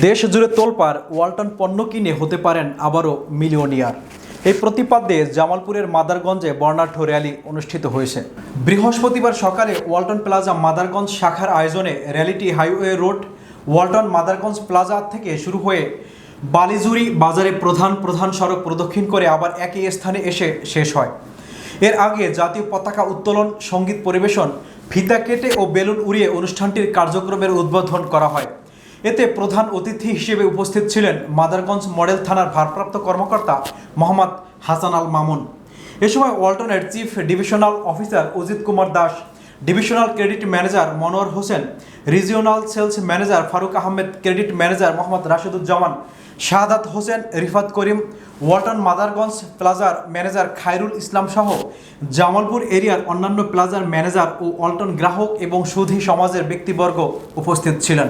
দেশ জুড়ে তোলপার ওয়ালটন পণ্য কিনে হতে পারেন আবারও মিলিয়নিয়ার। এই প্রতিপাদ্যে জামালপুরের মাদারগঞ্জে বর্ণাঢ্য র্যালি অনুষ্ঠিত হয়েছে। বৃহস্পতিবার সকালে ওয়ালটন প্লাজা মাদারগঞ্জ শাখার আয়োজনে র্যালিটি highway road, Walton Madarganj plaza থেকে শুরু হয়ে বালিজুরি বাজারে প্রধান প্রধান সড়ক প্রদক্ষিণ করে আবার একই স্থানে এসে শেষ হয়। এর আগে জাতীয় পতাকা উত্তোলন, সংগীত পরিবেশন, ফিতা কেটে ও বেলুন উড়িয়ে অনুষ্ঠানটির কার্যক্রমের উদ্বোধন করা হয়। এতে প্রধান অতিথি হিসেবে উপস্থিত ছিলেন মাদারগঞ্জ মডেল থানার ভারপ্রাপ্ত কর্মকর্তা মোহাম্মদ হাসান আল মামুন। এ সময় ওয়ালটনের chief divisional officer Ajit Kumar Das, divisional credit manager Monowar Hossain, regional sales manager Faruk Ahmed, credit manager Mohammad Rasheduzzaman, Shahadat Hossain, Rifat Karim, Walton Madarganj প্লাজার ম্যানেজার খায়রুল ইসলাম সহ জামালপুর এরিয়ার অন্যান্য প্লাজার ম্যানেজার ও ওয়ালটন গ্রাহক এবং সুধী সমাজের ব্যক্তিবর্গ উপস্থিত ছিলেন।